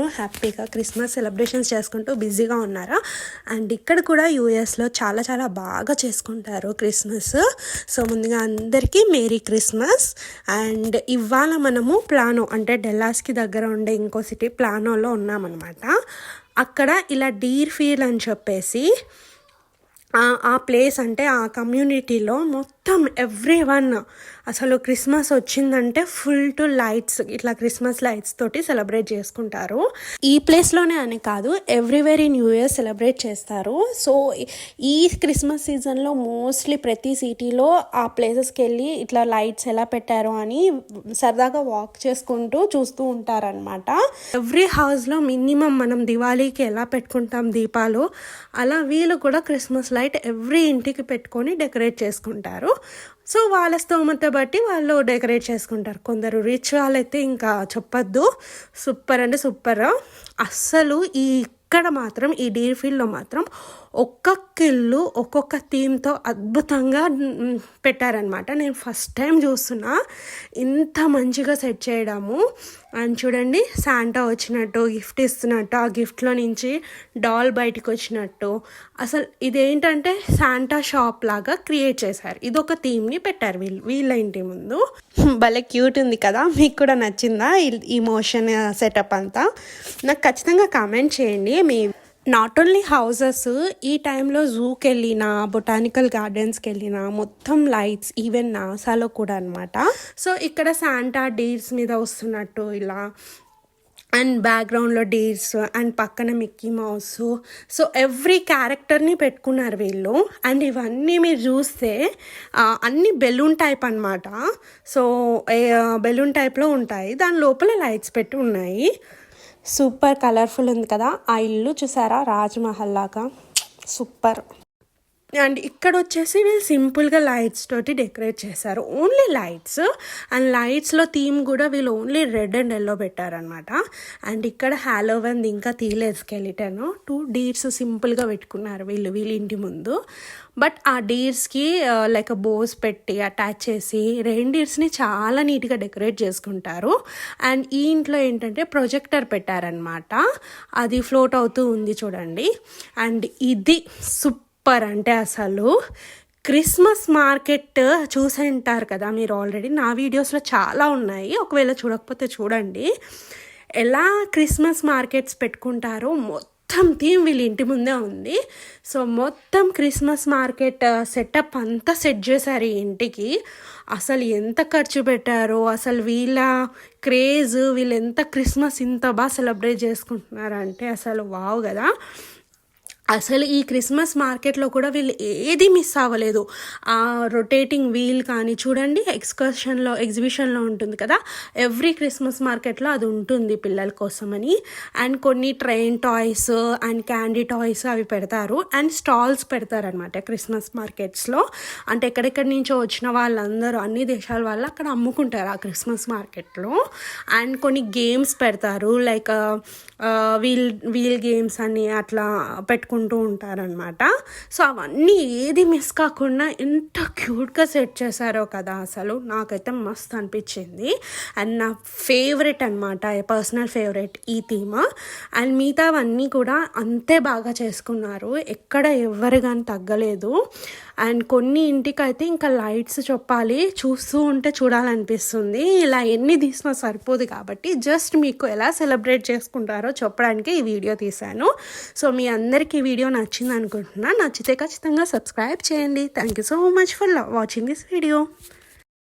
హ్యాపీగా Christmas celebrations చేసుకుంటూ బిజీగా ఉన్నారా? అండ్ ఇక్కడ కూడా యూఎస్లో చాలా చాలా బాగా చేసుకుంటారు క్రిస్మస్. సో ముందుగా అందరికీ మేరీ క్రిస్మస్. అండ్ ఇవాళ మనము ప్లానో అంటే డెల్లాస్కి దగ్గర ఉండే ఇంకో సిటీ ప్లానోలో ఉన్నామన్నమాట. అక్కడ ఇలా డీర్ ఫీల్ అని చెప్పేసి ఆ ప్లేస్ అంటే ఆ కమ్యూనిటీలో మొత్తం మొత్తం ఎవ్రీ వన్ అసలు క్రిస్మస్ వచ్చిందంటే ఫుల్ టు లైట్స్ ఇట్లా క్రిస్మస్ లైట్స్ తోటి సెలబ్రేట్ చేసుకుంటారు. ఈ ప్లేస్లోనే అని కాదు everywhere in new year celebrate చేస్తారు. సో ఈ క్రిస్మస్ సీజన్లో మోస్ట్లీ ప్రతి సిటీలో ఆ ప్లేసెస్కి వెళ్ళి ఇట్లా లైట్స్ ఎలా పెట్టారు అని సరదాగా వాక్ చేసుకుంటూ చూస్తూ ఉంటారనమాట ఎవ్రీ హౌస్లో మినిమం మనం దివాళీకి ఎలా పెట్టుకుంటాం దీపాలు అలా వీళ్ళు కూడా క్రిస్మస్ లైట్ ఎవ్రీ ఇంటికి పెట్టుకొని డెకరేట్ చేసుకుంటారు. సో వాళ్ళ స్తోమత బట్టి వాళ్ళు డెకరేట్ చేసుకుంటారు. కొందరు రిచ్ వాళ్ళైతే ఇంకా చెప్పొద్దు. సూపర్ అంటే సూపర్. అస్సలు ఈ ఇక్కడ మాత్రం ఈ డీర్ ఫీల్డ్లో మాత్రం ఒక్కొక్క ఇల్లు ఒక్కొక్క థీమ్తో అద్భుతంగా పెట్టారనమాట నేను ఫస్ట్ టైం చూస్తున్నా. ఇంత మంచిగా సెట్ చేయడము. అండ్ చూడండి శాంటా వచ్చినట్టు గిఫ్ట్ ఇస్తున్నట్టు ఆ గిఫ్ట్లో నుంచి డాల్ బయటకు వచ్చినట్టు. అసలు ఇదేంటంటే శాంటా షాప్ లాగా క్రియేట్ చేశారు. ఇది ఒక థీమ్ని పెట్టారు వీళ్ళు వీళ్ళ ఇంటి ముందు. భలే క్యూట్ ఉంది కదా మీకు కూడా నచ్చిందా ఈ మోషన్ సెటప్ అంతా? నాకు ఖచ్చితంగా కామెంట్ చేయండి. మీ నాట్ ఓన్లీ హౌసెస్ ఈ టైంలో జూకి వెళ్ళినా బొటానికల్ గార్డెన్స్కి వెళ్ళిన మొత్తం లైట్స్ ఈవెన్ నాసాలో కూడా అనమాట సో ఇక్కడ శాంటా డీర్స్ మీద వస్తున్నట్టు ఇలా అండ్ బ్యాక్గ్రౌండ్లో డీర్స్ అండ్ పక్కన మిక్కీ మౌస్ సో ఎవ్రీ క్యారెక్టర్ని పెట్టుకున్నారు వీళ్ళు. అండ్ ఇవన్నీ మీరు చూస్తే అన్ని బెలూన్ టైప్ అనమాట సో బెలూన్ టైప్లో ఉంటాయి. దాని లోపల లైట్స్ పెట్టి ఉన్నాయి. సూపర్ కలర్ఫుల్ ఉంది కదా ఆ ఇల్లు చూసారా రాజ్మహల్ లాగా. సూపర్. అండ్ ఇక్కడ వచ్చేసి వీళ్ళు సింపుల్గా లైట్స్ తోటి డెకరేట్ చేశారు. Only lights. అండ్ లైట్స్లో థీమ్ కూడా వీళ్ళు ఓన్లీ రెడ్ అండ్ ఎల్లో పెట్టారనమాట అండ్ ఇక్కడ హ్యాలోవెన్ది ఇంకా తీయలేదు స్కెలిటన్ టూ డీర్స్ సింపుల్గా పెట్టుకున్నారు వీళ్ళు వీళ్ళ ఇంటి ముందు. బట్ ఆ డీర్స్కి లైక్ బోస్ పెట్టి అటాచ్ చేసి రెండీర్స్ని చాలా నీట్గా డెకరేట్ చేసుకుంటారు. అండ్ ఈ ఇంట్లో ఏంటంటే ప్రొజెక్టర్ పెట్టారనమాట అది ఫ్లోట్ అవుతూ ఉంది చూడండి. అండ్ ఇది సూపర్ సూపర్ అంటే అసలు. క్రిస్మస్ మార్కెట్ చూసే ఉంటారు కదా మీరు ఆల్రెడీ. నా వీడియోస్లో చాలా ఉన్నాయి. ఒకవేళ చూడకపోతే చూడండి. ఎలా క్రిస్మస్ మార్కెట్స్ పెట్టుకుంటారో మొత్తం థీమ్ వీళ్ళ ఇంటి ముందే ఉంది. సో మొత్తం క్రిస్మస్ మార్కెట్ సెటప్ అంతా సెట్ చేశారు ఈ ఇంటికి. అసలు ఎంత ఖర్చు పెట్టారో అసలు వీళ్ళ క్రేజ్ వీళ్ళు ఎంత క్రిస్మస్ ఇంత బాగా సెలబ్రేట్ చేసుకుంటున్నారంటే అసలు వావ్ కదా. అసలు ఈ క్రిస్మస్ మార్కెట్లో కూడా వీళ్ళు ఏది మిస్ అవ్వలేదు. ఆ రొటేటింగ్ వీల్ కానీ చూడండి ఎక్స్కర్షన్లో ఎగ్జిబిషన్లో ఉంటుంది కదా ఎవ్రీ క్రిస్మస్ మార్కెట్లో అది ఉంటుంది పిల్లల కోసమని. అండ్ కొన్ని train toys and candy toys అవి పెడతారు. అండ్ స్టాల్స్ పెడతారనమాట క్రిస్మస్ మార్కెట్స్లో. అంటే ఎక్కడెక్కడి నుంచో వచ్చిన వాళ్ళందరూ అన్ని దేశాల వాళ్ళు అక్కడ అమ్ముకుంటారు ఆ క్రిస్మస్ మార్కెట్లో. అండ్ కొన్ని గేమ్స్ పెడతారు. లైక్ వీల్ వీల్ గేమ్స్ అని అట్లా పెట్టుకుంటారు. చేసుకుంటూ ఉంటారనమాట సో అవన్నీ ఏది మిస్ కాకుండా ఎంత క్యూట్గా సెట్ చేశారో కదా అసలు నాకైతే మస్తు అనిపించింది. అండ్ నా ఫేవరెట్ అనమాట పర్సనల్ ఫేవరెట్ ఈ థీమ్. అండ్ మిగతావన్నీ కూడా అంతే బాగా చేసుకున్నారు. ఎక్కడ ఎవరు కానీ తగ్గలేదు. అండ్ కొన్ని ఇంటికైతే ఇంకా లైట్స్ చెప్పాలి చూస్తూ ఉంటే చూడాలనిపిస్తుంది. ఇలా ఎన్ని తీసినా సరిపోదు కాబట్టి జస్ట్ మీకు ఎలా సెలబ్రేట్ చేసుకుంటారో చెప్పడానికి ఈ వీడియో తీశాను. సో మీ అందరికీ వీడియో నచ్చింది అనుకుంటున్నా నచ్చితే ఖచ్చితంగా సబ్స్క్రైబ్ చేయండి. Thank you so much for watching this video